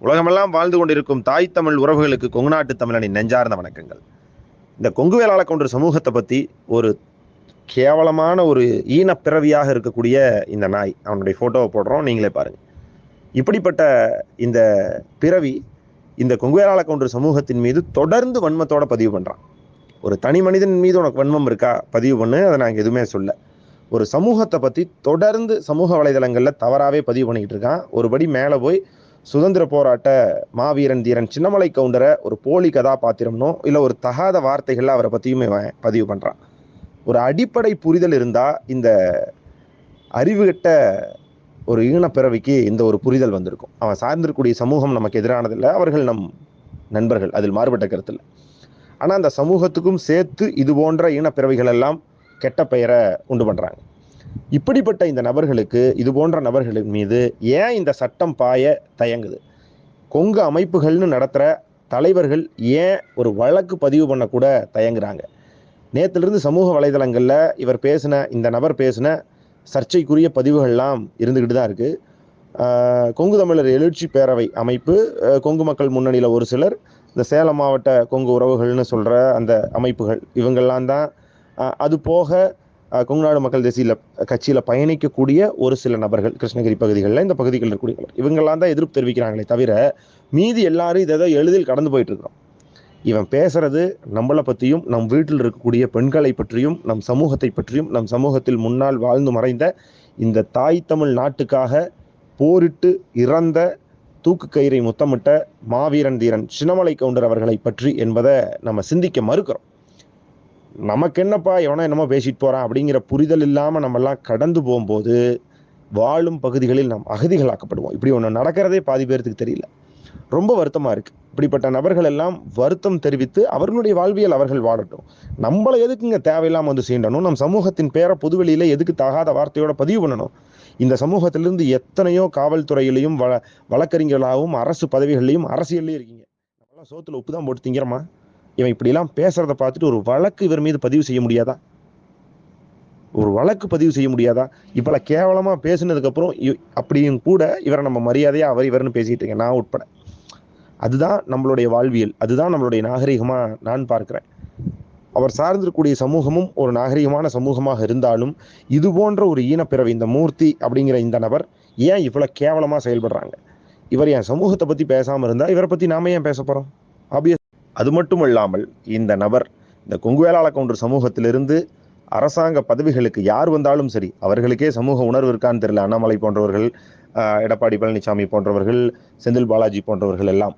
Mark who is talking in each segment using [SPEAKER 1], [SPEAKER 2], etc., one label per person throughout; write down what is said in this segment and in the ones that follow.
[SPEAKER 1] உலகமெல்லாம் வாழ்ந்து கொண்டிருக்கும் தாய் தமிழ் உறவுகளுக்கு கொங்கு நாட்டு தமிழனின் நெஞ்சார்ந்த வணக்கங்கள். இந்த கொங்கு வேளாள கவுண்டர் சமூகத்தை பற்றி ஒரு கேவலமான ஒரு ஈனப்பிறவியாக இருக்கக்கூடிய இந்த நாய் அவனுடைய ஃபோட்டோவை போடுறோம். நீங்களே பாருங்கள் இப்படிப்பட்ட இந்த பிறவி இந்த கொங்கு வேளாள சமூகத்தின் மீது தொடர்ந்து வன்மத்தோட பதிவு பண்ணுறான் ஒரு தனி மனிதன் மீது உனக்கு வன்மம் இருக்கா? பதிவு பண்ணு. அதை நாங்கள் எதுவுமே சொல்ல. ஒரு சமூகத்தை பற்றி தொடர்ந்து சமூக வலைதளங்களில் தவறாகவே பதிவு பண்ணிக்கிட்டு இருக்கான். ஒருபடி மேலே போய் சுதந்திர போராட்ட மாவீரன் தீரன் சின்னமலை கவுண்டரை ஒரு போலி கதாபாத்திரம்னோ இல்லை ஒரு தகாத வார்த்தைகளில் அவரை பற்றியுமே பதிவு பண்ணுறான் ஒரு அடிப்படை புரிதல் இருந்தால் இந்த அறிவுகட்ட ஒரு ஈனப்பிறவிக்கு இந்த ஒரு புரிதல் வந்திருக்கும். அவன் சார்ந்திருக்கக்கூடிய சமூகம் நமக்கு எதிரானதில்லை அவர்கள் நம் நண்பர்கள் அதில் மாறுபட்ட கருத்தில். ஆனால் அந்த சமூகத்துக்கும் சேர்த்து இது போன்ற ஈனப்பிறவிகள் எல்லாம் கெட்ட பெயரை உண்டு பண்ணுறாங்க இப்படிப்பட்ட இந்த நபர்களுக்கு இது போன்ற நபர்களின் மீது ஏன் இந்த சட்டம் பாய தயங்குது? கொங்கு அமைப்புகள்னு நடத்துகிற தலைவர்கள் ஏன் ஒரு வழக்கு பதிவு பண்ணக்கூட தயங்குறாங்க? நேற்றிலிருந்து சமூக வலைதளங்களில் இவர் பேசின இந்த நபர் பேசின சர்ச்சைக்குரிய பதிவுகள்லாம் இருந்துக்கிட்டு தான் இருக்குது கொங்கு தமிழர் எழுச்சி பேரவை அமைப்பு கொங்கு மக்கள் முன்னணியில் ஒரு சிலர் இந்த சேலம் மாவட்ட கொங்கு உறவுகள்னு சொல்கிற அந்த அமைப்புகள் இவங்கெல்லாம் தான் அது போக கொங்குநாடு மக்கள் தேசியில் கட்சியில் பயணிக்கக்கூடிய ஒரு சில நபர்கள் கிருஷ்ணகிரி பகுதிகளில் இந்த பகுதிகளில் இருக்கக்கூடிய இவங்கெல்லாம் தான் எதிர்ப்பு தெரிவிக்கிறாங்களே தவிர மீதி எல்லாரும் இதை தான் எளிதில் கடந்து போயிட்டு இருக்கிறோம். இவன் பேசுறது நம்மளை பற்றியும் நம் வீட்டில் இருக்கக்கூடிய பெண்களை பற்றியும் நம் சமூகத்தை பற்றியும் நம் சமூகத்தில் முன்னால் வாழ்ந்து மறைந்த இந்த தாய் தமிழ் நாட்டுக்காக போரிட்டு இறந்த தூக்கு கயிறை முத்தமிட்ட மாவீரன் தீரன் சின்னமலை கவுண்டர் அவர்களை பற்றி என்பதை நம்ம சிந்திக்க மறுக்கிறோம். நமக்கு என்னப்பா எவனா என்னமோ பேசிட்டு போகிறான் அப்படிங்கிற புரிதல் இல்லாமல் நம்மெல்லாம் கடந்து போகும்போது வாழும் பகுதிகளில் நாம் அகதிகளாக்கப்படுவோம். இப்படி ஒன்று நடக்கிறதே பாதி பேர்த்துக்கு தெரியல. ரொம்ப வருத்தமாக இருக்குது இப்படிப்பட்ட நபர்கள் எல்லாம் வருத்தம் தெரிவித்து அவர்களுடைய வாழ்வியல் அவர்கள் வாழட்டும். நம்மளை எதுக்குங்க தேவையில்லாமல் வந்து சீண்டணும்? நம் சமூகத்தின் பேரை பொதுவெளியில் எதுக்கு தகாத வார்த்தையோட பதிவு பண்ணணும்? இந்த சமூகத்திலிருந்து எத்தனையோ காவல்துறையிலையும் வ வழக்கறிஞர்களாகவும் அரசு பதவிகள்லையும் அரசியல்லையும் இருக்கீங்க. நம்மளாம் சோத்துல உப்பு தான் போட்டு திங்கிறமா? இவன் இப்படிலாம் பேசுறத பார்த்துட்டு ஒரு வழக்கு இவர் மீது பதிவு செய்ய முடியாதா? ஒரு வழக்கு பதிவு செய்ய முடியாதா? இவ்வளவு கேவலமா பேசுனதுக்கு அப்புறம் அப்படியும் கூட இவரை நம்ம மரியாதையா அவர் இவர்னு பேசிட்டு இருக்கேன் நான் உட்பட. அதுதான் நம்மளுடைய வாழ்வியல். அதுதான் நம்மளுடைய நாகரிகமா நான் பார்க்கிறேன். அவர் சார்ந்திருக்கக்கூடிய சமூகமும் ஒரு நாகரிகமான சமூகமாக இருந்தாலும் இது போன்ற ஒரு ஈனப்பிறவி இந்த மூர்த்தி அப்படிங்கிற இந்த நபர் ஏன் இவ்வளவு கேவலமா செயல்படுறாங்க? இவர் என் சமூகத்தை பத்தி பேசாம இருந்தா இவரை பத்தி நாம ஏன் பேச போறோம்? ஆப்வியஸ் அது மட்டும் இல்லாமல் இந்த நபர் இந்த கொங்கு வேளாள கவுண்டர் சமூகத்திலிருந்து அரசாங்க பதவிகளுக்கு யார் வந்தாலும் சரி அவர்களுக்கே சமூக உணர்வு இருக்கான்னு தெரியல. அண்ணாமலை போன்றவர்கள் எடப்பாடி பழனிசாமி போன்றவர்கள் செந்தில் பாலாஜி போன்றவர்கள் எல்லாம்.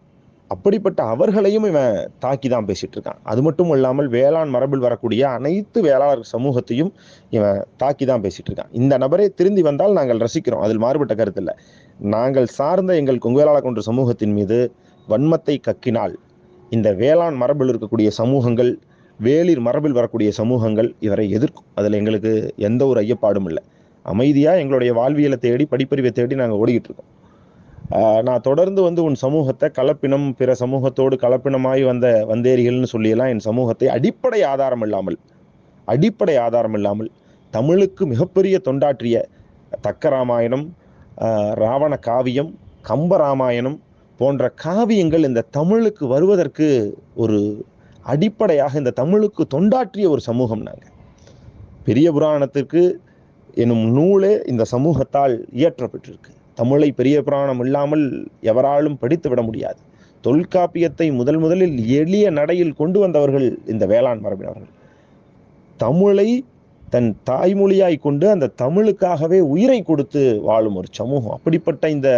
[SPEAKER 1] அப்படிப்பட்ட அவர்களையும் இவன் தாக்கி தான் பேசிட்டு இருக்கான். அது மட்டும் இல்லாமல் வேளாண் மரபில் வரக்கூடிய அனைத்து வேளாளர் சமூகத்தையும் இவன் தாக்கி தான் பேசிட்டு இருக்கான். இந்த நபரே திருந்தி வந்தால் நாங்கள் ரசிக்கிறோம். அதில் மாறுபட்ட கருத்து இல்லை. நாங்கள் சார்ந்த எங்கள் கொங்குவேளாள கொன்று சமூகத்தின் மீது வன்மத்தை கக்கினால் இந்த வேளாண் மரபில் இருக்கக்கூடிய சமூகங்கள் வேளிர் மரபில் வரக்கூடிய சமூகங்கள் இவரை எதிர்க்கும். அதில் எங்களுக்கு எந்த ஒரு ஐயப்பாடும் இல்லை. அமைதியாக எங்களுடைய வாழ்வியலை தேடி படிப்பறிவை தேடி நாங்கள் ஓடிக்கிட்டு இருக்கோம். நான் தொடர்ந்து வந்து உன் சமூகத்தை கலப்பினம் பிற சமூகத்தோடு கலப்பினமாய் வந்த வந்தேரிகள்னு சொல்லியெல்லாம் என் சமூகத்தை அடிப்படை ஆதாரம் இல்லாமல் அடிப்படை ஆதாரம் இல்லாமல் தமிழுக்கு மிகப்பெரிய தொண்டாற்றிய தக்க ராமாயணம் ராவண காவியம் கம்ப ராமாயணம் போன்ற காவியங்கள் இந்த தமிழுக்கு வருவதற்கு ஒரு அடிப்படையாக இந்த தமிழுக்கு தொண்டாற்றிய ஒரு சமூகம் நாங்கள் பெரிய புராணத்திற்கு எனும் நூலே இந்த சமூகத்தால் இயற்றப்பட்டிருக்கு. தமிழை பெரிய புராணம் இல்லாமல் எவராலும் படித்து விட முடியாது. தொல்காப்பியத்தை முதல் முதலில் எளிய நடையில் கொண்டு வந்தவர்கள் இந்த வேளாண் மரபினர்கள் தமிழை தன் தாய்மொழியாய் கொண்டு அந்த தமிழுக்காகவே உயிரை கொடுத்து வாழும் ஒரு சமூகம். அப்படிப்பட்ட இந்த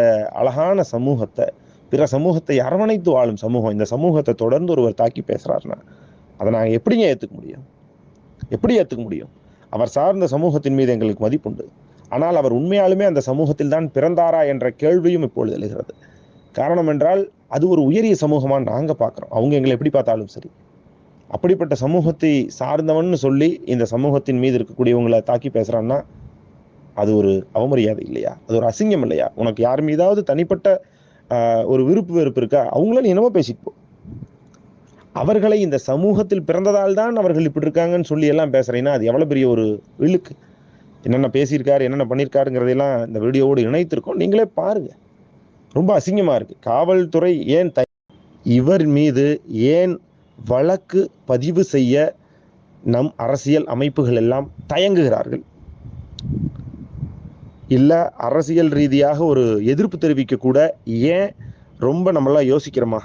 [SPEAKER 1] அழகான சமூகத்தை பிற சமூகத்தை அரவணைத்து வாழும் சமூகம். இந்த சமூகத்தை தொடர்ந்து ஒருவர் தாக்கி பேசுறாருன்னா அதை நாங்கள் எப்படிங்க ஏற்றுக்க முடியும்? எப்படி ஏற்றுக்க முடியும்? அவர் சார்ந்த சமூகத்தின் மீது எங்களுக்கு மதிப்புண்டு. ஆனால் அவர் உண்மையாலுமே அந்த சமூகத்தில் தான் பிறந்தாரா என்ற கேள்வியும் இப்பொழுது எழுகிறது. காரணம் என்றால் அது ஒரு உயரிய சமூகமாக நாங்கள் பார்க்குறோம். அவங்க எங்களை எப்படி பார்த்தாலும் சரி. அப்படிப்பட்ட சமூகத்தை சார்ந்தவன்னு சொல்லி இந்த சமூகத்தின் மீது இருக்கக்கூடியவங்களை தாக்கி பேசுகிறான்னா அது ஒரு அவமரியாதை இல்லையா? அது ஒரு அசிங்கம் இல்லையா? உனக்கு யார் மீதாவது தனிப்பட்ட ஒரு விருப்பு வெறுப்பு இருக்கா? அவங்கள நீ என்னமோ பேசிட்டு அவர்களை இந்த சமூகத்தில் பிறந்ததால் தான் அவர்கள் இப்படி இருக்காங்கன்னு சொல்லி எல்லாம் பேசுறீங்கன்னா அது எவ்வளோ பெரிய ஒரு இழுக்கு. என்னென்ன பேசியிருக்காரு என்னென்ன பண்ணியிருக்காருங்கிறதையெல்லாம் இந்த வீடியோவோடு இணைத்திருக்கோம். நீங்களே பாருங்க. ரொம்ப அசிங்கமா இருக்கு. காவல்துறை ஏன் த இவர் மீது ஏன் வழக்கு பதிவு செய்ய நம் அரசியல் அமைப்புகள் எல்லாம் தயங்குகிறார்கள்? இல்லை அரசியல் ரீதியாக ஒரு எதிர்ப்பு தெரிவிக்க கூட ஏன் ரொம்ப நம்மளாம் யோசிக்கிறோமா?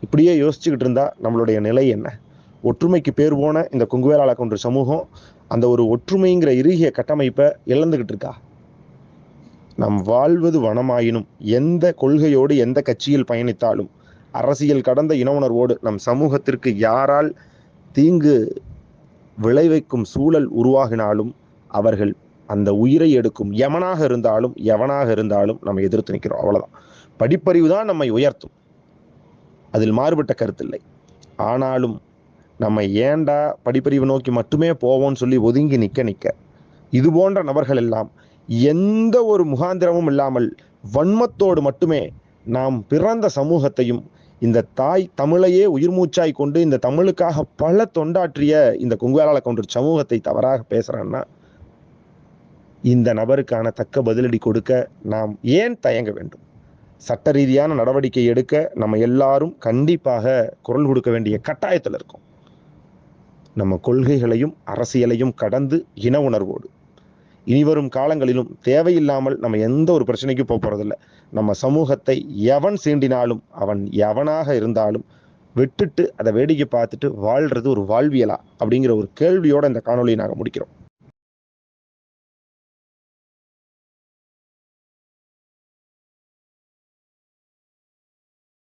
[SPEAKER 1] இப்படியே யோசிச்சுக்கிட்டு இருந்தால் நம்மளுடைய நிலை என்ன? ஒற்றுமைக்கு பேர் போன இந்த கொங்குவேலாள கொன்ற சமூகம் அந்த ஒரு ஒற்றுமைங்கிற இறுகிய கட்டமைப்பை இழந்துக்கிட்டு இருக்கா? நாம் வாழ்வது வனமாயினும் எந்த கொள்கையோடு எந்த கட்சியில் பயணித்தாலும் அரசியல் கடந்த இன உணர்வோடு நம் சமூகத்திற்கு யாரால் தீங்கு விளைவிக்கும் சூழல் உருவாகினாலும் அவர்கள் அந்த உயிரை எடுக்கும் எவனாக இருந்தாலும் எவனாக இருந்தாலும் நம்ம எதிர்த்து நிற்கிறோம் அவ்வளோதான் படிப்பறிவு தான் நம்மை உயர்த்தும். அதில் மாறுபட்ட கருத்தில்லை. ஆனாலும் நம்ம ஏண்டா படிப்பறிவு நோக்கி மட்டுமே போவோம்னு சொல்லி ஒதுங்கி நிற்க நிற்க இது போன்ற நபர்கள் எல்லாம் எந்த ஒரு முகாந்திரமும் இல்லாமல் வன்மத்தோடு மட்டுமே நாம் பிறந்த சமூகத்தையும் இந்த தாய் தமிழையே உயிர் மூச்சாய் கொண்டு இந்த தமிழுக்காக பல தொண்டாற்றிய இந்த கொங்குவேலாள கொண்ட சமூகத்தை தவறாக பேசுகிறான்னா இந்த நபருக்கான தக்க பதிலடி கொடுக்க நாம் ஏன் தயங்க வேண்டும்? சட்ட ரீதியான நடவடிக்கை எடுக்க நம்ம எல்லாரும் கண்டிப்பாக குரல் கொடுக்க வேண்டிய கட்டாயத்தில் இருக்கோம். நம்ம கொள்கைகளையும் அரசியலையும் கடந்து இன உணர்வோடு. இனிவரும் காலங்களிலும் தேவையில்லாமல் நம்ம எந்த ஒரு பிரச்சனைக்கும் போக போகிறதில்ல நம்ம சமூகத்தை எவன் சீண்டினாலும் அவன் எவனாக இருந்தாலும் விட்டுட்டு அதை வேடிக்கை பார்த்துட்டு வாழ்றது ஒரு வாழ்வியலா அப்படிங்கிற ஒரு கேள்வியோட இந்த காணொலியை நாங்கள் முடிக்கிறோம்.